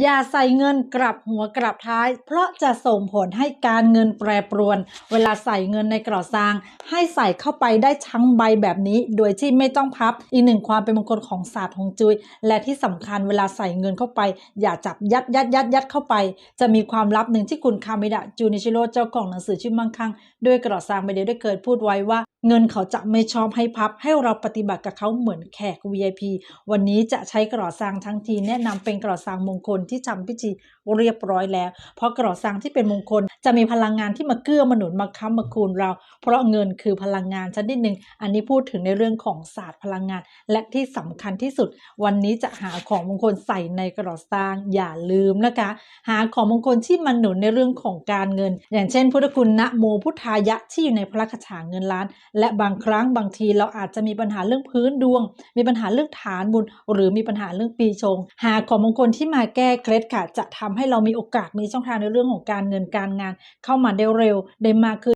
อย่าใส่เงินกลับหัวกลับท้าย เพราะจะส่งผลให้การเงินแปรปรวน เวลาใส่เงินในกระซาง ให้ใส่เข้าไปได้ทั้งใบแบบนี้ โดยที่ไม่ต้องพับอีกหนึ่งความเป็นมงคลของศาสตร์ฮงจุ้ยและที่สำคัญเวลาใส่เงินเข้าไป อย่าจับยัดยัดยัดยัดเข้าไป จะมีความลับหนึ่งที่คุณคามิดะจูนิชิโร่เจ้าของหนังสือชื่อมั่งคั่งด้วยกระซางใบเดียวได้เคยพูดไว้ว่า เงินเขาจะไม่ชอบให้พับให้เราปฏิบัติกับเขาเหมือนแขก VIP วันนี้จะใช้กระซางทั้งทีแนะนำเป็นกระซางมงคลที่ทำพิธีเรียบร้อยแล้ว เพราะกระซางที่เป็นมงคล จะมีพลังงานที่มาเกื้อมาหนุนมาค้ำมาคูณเรา เพราะเงินคือพลังงานชนิดหนึ่งอันนี้พูดถึงในเรื่องของศาสตร์พลังงาน และที่สำคัญที่สุด วันนี้จะหาของมงคลใส่ในกระซางอย่าลืมนะคะ หาของมงคลที่มันหนุนในเรื่องของการเงิน อย่างเช่น พุทธคุณนะโมพุทธายะที่อยู่ในพระคาถาเงินล้านและบางครั้งบางทีเราอาจจะมีปัญหาเรื่องพื้นดวง มีปัญหาเรื่องฐานบุญ หรือมีปัญหาเรื่องปีชง หาของมงคลที่มาแก้เคล็ดค่ะ จะทำให้เรามีโอกาสมีช่องทางในเรื่องของการเงินการงาน เข้ามาได้เร็วได้มากขึ้น